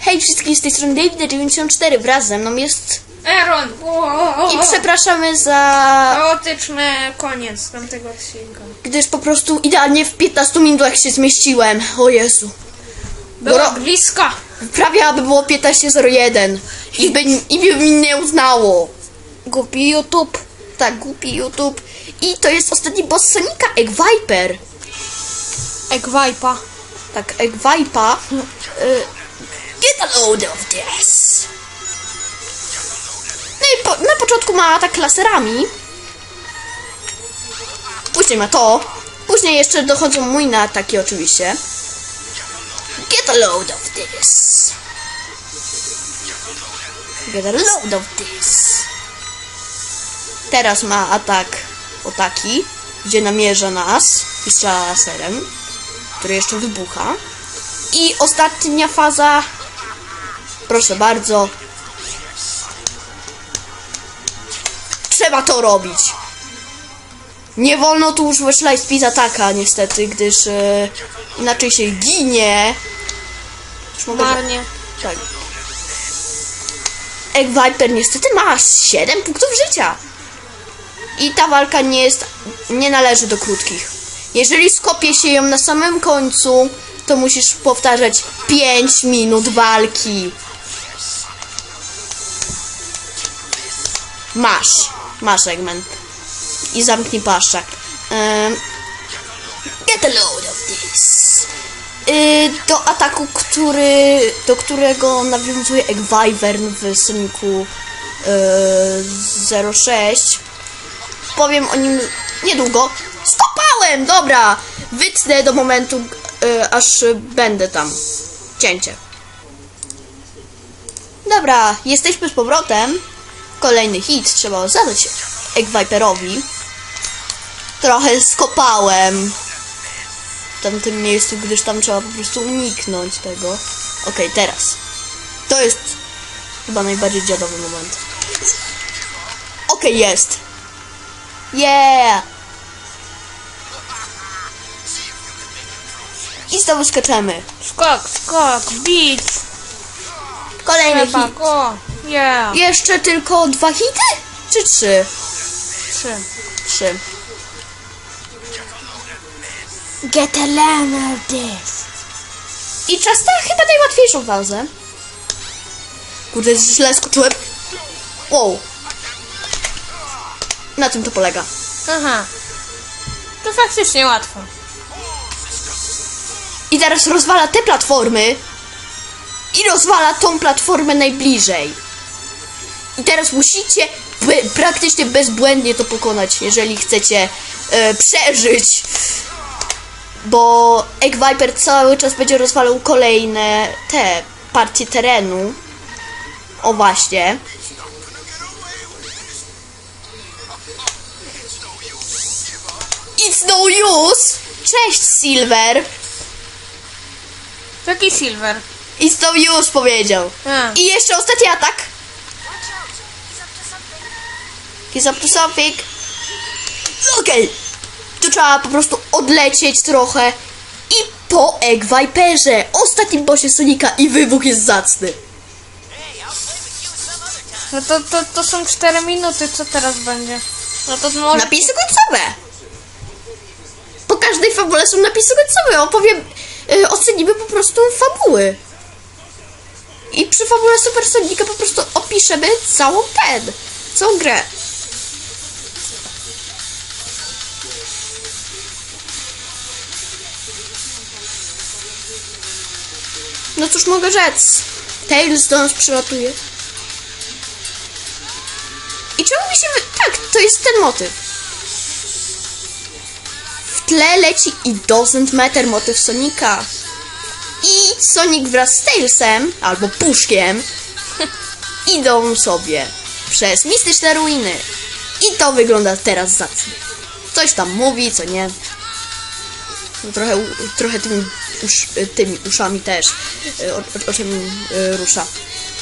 Hej wszystkich, z tej strony David94, wraz ze mną jest... Aaron! O, I przepraszamy za... Chaotyczny koniec tamtego odcinka. gdyż po prostu idealnie w 15 minutach się zmieściłem. O Jezu. Było Gro- blisko. Prawie aby było 15.01 i by, i by mi nie uznało. Głupi YouTube. Tak, głupi YouTube. I to jest ostatni boss Sonika, Egg Viper. Egg Vipa. Tak, Egg Vipa. Y, get a load of this. No i po, na początku ma atak laserami. Później ma to. Później jeszcze dochodzą mój na ataki oczywiście. Get a load of this. Get a load of this. Teraz ma atak o taki, gdzie namierza nas i strzela laserem, który jeszcze wybucha. I ostatnia faza. Proszę bardzo. Trzeba to robić. Nie wolno tu używać Light Speed ataka, niestety, gdyż e, inaczej się ginie. Już mogę, Marnie. tak. Egg Viper niestety ma aż 7 punktów życia. I ta walka nie jest. nie należy do krótkich. Jeżeli skopie się ją na samym końcu, to musisz powtarzać 5 minut walki. Masz. Masz Eggman. I zamknij paszczak. Get a load of this. Y, do ataku, który, do którego nawiązuje Egg Wyvern w Sonicu y, 06. Powiem o nim niedługo. Skopałem! Dobra! Wytnę do momentu, y, aż będę tam. Cięcie. Dobra, jesteśmy z powrotem. Kolejny hit trzeba zadać Egg Viperowi. Trochę skopałem w tamtym miejscu, gdyż tam trzeba po prostu uniknąć tego. Okej, teraz. To jest chyba najbardziej dziadowy moment. Okej, jest. Yeah! I znowu skaczemy. Skok, skok, bić. Kolejny Trzeba hit. go. Yeah. Jeszcze tylko dwa hity? Czy trzy? Trzy. Trzy. Get a of this. I czas na chyba najłatwiejszą fazę. Kurde, źle skoczyłem. Wow. Na tym to polega. Aha. To faktycznie łatwo. I teraz rozwala te platformy. I rozwala tą platformę najbliżej. I teraz musicie praktycznie bezbłędnie to pokonać, jeżeli chcecie e, przeżyć. Bo Egg Viper cały czas będzie rozwalał kolejne te partie terenu. O właśnie. It's no use! Cześć Silver! Jaki silver? It's no use powiedział. A. I jeszcze ostatni atak. He's up to something. Okej. Tu trzeba po prostu odlecieć trochę. I po Egg Viperze, ostatnim bossie Sonika i wybuch jest zacny. No to, to, to są 4 minuty, co teraz będzie? No to może... Napisy końcowe. Po każdej fabule są napisy końcowe. Opowiem, y, ocenimy po prostu fabuły. I przy fabule Super Sonika po prostu opiszemy całą ten, całą grę. No cóż mogę rzec. Tails do nas przylatuje. I czemu mi się... Wy... Tak, to jest ten motyw. W tle leci i doesn't matter motyw Sonika. I Sonic wraz z Tailsem, albo Puszkiem, idą sobie przez mistyczne ruiny. I to wygląda teraz zacnie. Coś tam mówi, co nie. No, trochę, trochę tymi, usz, tymi uszami też y, o, o, oczami y, rusza.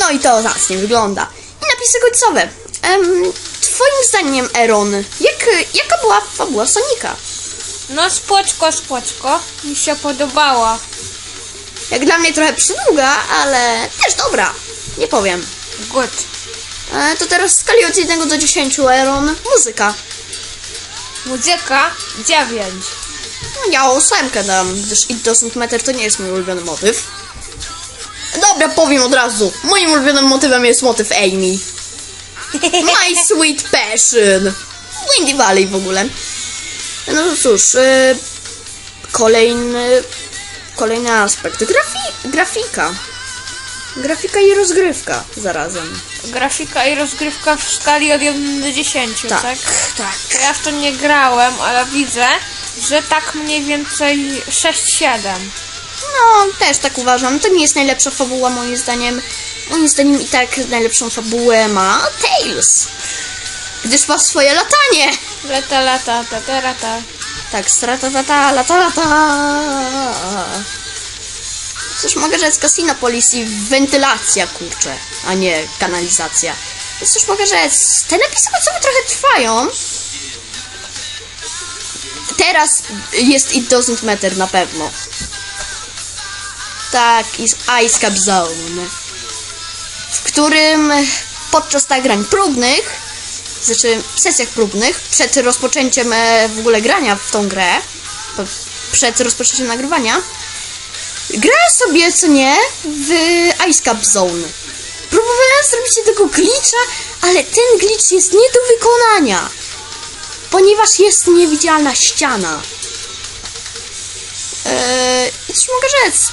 No i to zacnie wygląda. I napisy końcowe. Em, twoim zdaniem, Eron, jak, jaka była fabuła Sonika? No spoczko, spoczko. Mi się podobała. Jak dla mnie trochę przydługa, ale też dobra. Nie powiem. Good. E, to teraz w skali od 1 do 10 Aaron, muzyka. Muzyka 9. No, ja ósemkę dam, gdyż It Doesn't Matter to nie jest mój ulubiony motyw. Dobra, powiem od razu. Moim ulubionym motywem jest motyw Amy. My Sweet Passion. Windy Valley w ogóle. No cóż, e, kolejny, kolejny aspekt. Grafi grafika. Grafika i rozgrywka zarazem. Grafika i rozgrywka w skali od 1 do 10, tak? Tak, tak. Ja w to nie grałem, ale widzę, że tak mniej więcej 6-7. No, też tak uważam. To nie jest najlepsza fabuła moim zdaniem. Moim zdaniem i tak najlepszą fabułę ma Tails. Gdyż ma swoje latanie. Lata, lata, ta, lata. Tak, stratata, lata, lata. Cóż mogę rzec, Casino Policy, wentylacja, kurczę, a nie kanalizacja. Więc cóż mogę rzec, te napisy końcowe trochę trwają. Teraz jest It Doesn't Matter na pewno. Tak, jest Ice Cap Zone, w którym podczas nagrań próbnych, znaczy sesjach próbnych, przed rozpoczęciem e, w ogóle grania w tą grę, przed rozpoczęciem nagrywania, grałem sobie, co nie, w Ice Cap Zone. Próbowałem zrobić tego glitcha, ale ten glitch jest nie do wykonania, ponieważ jest niewidzialna ściana. Eee, cóż mogę rzec?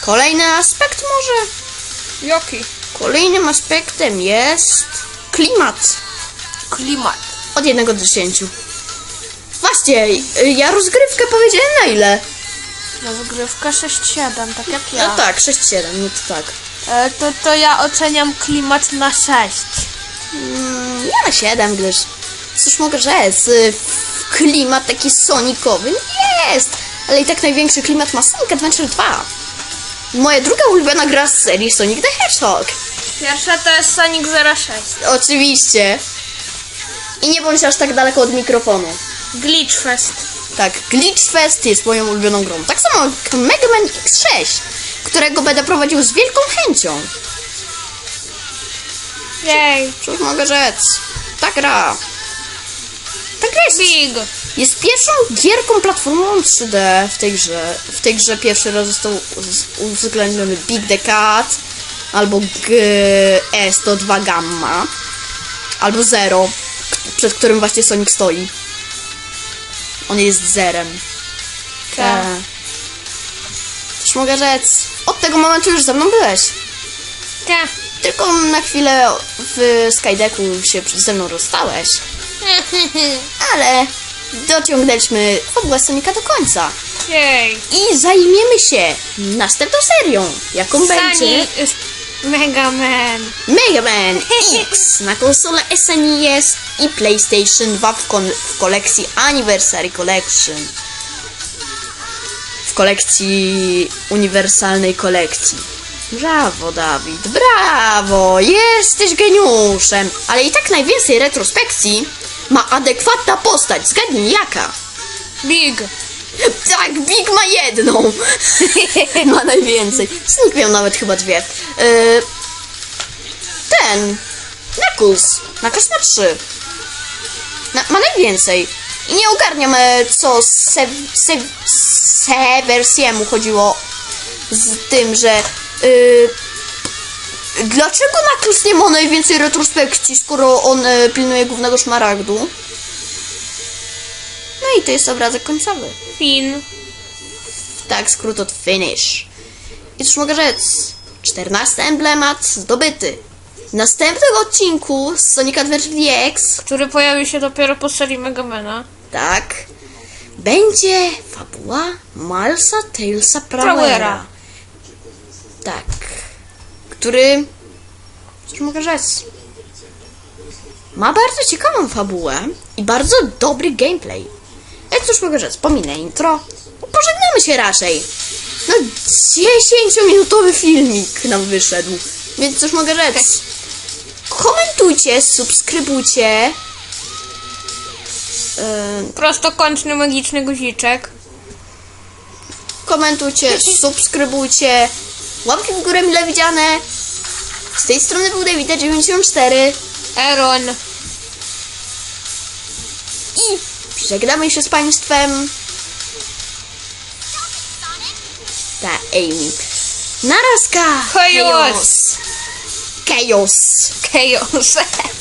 Kolejny aspekt może? Joki. Kolejnym aspektem jest klimat. Klimat. Od 1 do 10. Właśnie, ja rozgrywkę powiedziałem na ile? Rozgrywka 6-7, tak jak ja. No tak, 6-7, no to tak. E, to, to ja oceniam klimat na 6. Mm, ja na 7, gdyż cóż mogę rzec, y, klimat taki sonikowy jest, ale i tak największy klimat ma Sonic Adventure 2. Moja druga ulubiona gra z serii Sonic the Hedgehog. Pierwsza to jest Sonic 06. Oczywiście. I nie bądź aż tak daleko od mikrofonu. Glitch Fest. Tak, Glitch Fest jest moją ulubioną grą. Tak samo jak Mega Man X6, którego będę prowadził z wielką chęcią. Jej. Cóż mogę rzec? Ta gra. Ta gra jest, Big. jest pierwszą gierką platformową 3D w tej grze. W tej grze pierwszy raz został uwzględniony Big the Cat, albo GS102 Gamma, albo Zero, przed którym właśnie Sonic stoi. On jest zerem. Tak. E. Cóż mogę rzec? Od tego momentu już ze mną byłeś. Tak. Tylko na chwilę w Skydecku się ze mną rozstałeś. Ale dociągnęliśmy fabułę Sonika do końca. Jej. I zajmiemy się następną serią, jaką będzie. Mega Man. Mega Man X na konsolę SNES i PlayStation 2 w, kon- w kolekcji Anniversary Collection. W kolekcji uniwersalnej kolekcji. Brawo, Dawid, brawo! Jesteś geniuszem! Ale i tak najwięcej retrospekcji ma adekwatna postać. Zgadnij jaka? Big. Tak, Big ma jedną. ma najwięcej. Sneak miał nawet chyba dwie. Yy, ten. Knuckles. Knuckles ma trzy. Na, ma najwięcej. I nie ogarniam, e, co se, se, Seversiemu chodziło z tym, że yy, dlaczego Knuckles nie ma najwięcej retrospekcji, skoro on e, pilnuje głównego szmaragdu? No i to jest obrazek końcowy. Fin. Tak, skrót od finish. I cóż mogę rzec? 14 emblemat zdobyty. W następnym odcinku z Sonic Adventure DX, Który pojawił się dopiero po serii Mega Mana. tak, będzie fabuła Milesa Tailsa Prowera. Prowera. Tak. Który, cóż mogę rzec? Ma bardzo ciekawą fabułę i bardzo dobry gameplay. Jak cóż mogę rzec? Pominę intro. Pożegnamy się raczej. No, 10-minutowy filmik nam wyszedł. Więc cóż mogę rzec? Komentujcie, subskrybujcie. Yy, Prostokątny magiczny guziczek. komentujcie, subskrybujcie, łapki w górę mile widziane. Z tej strony był Dawida94 Aaron. i żegnamy się z Państwem. Ta Amy. Narazka! Chaos. Chaos! Chaos.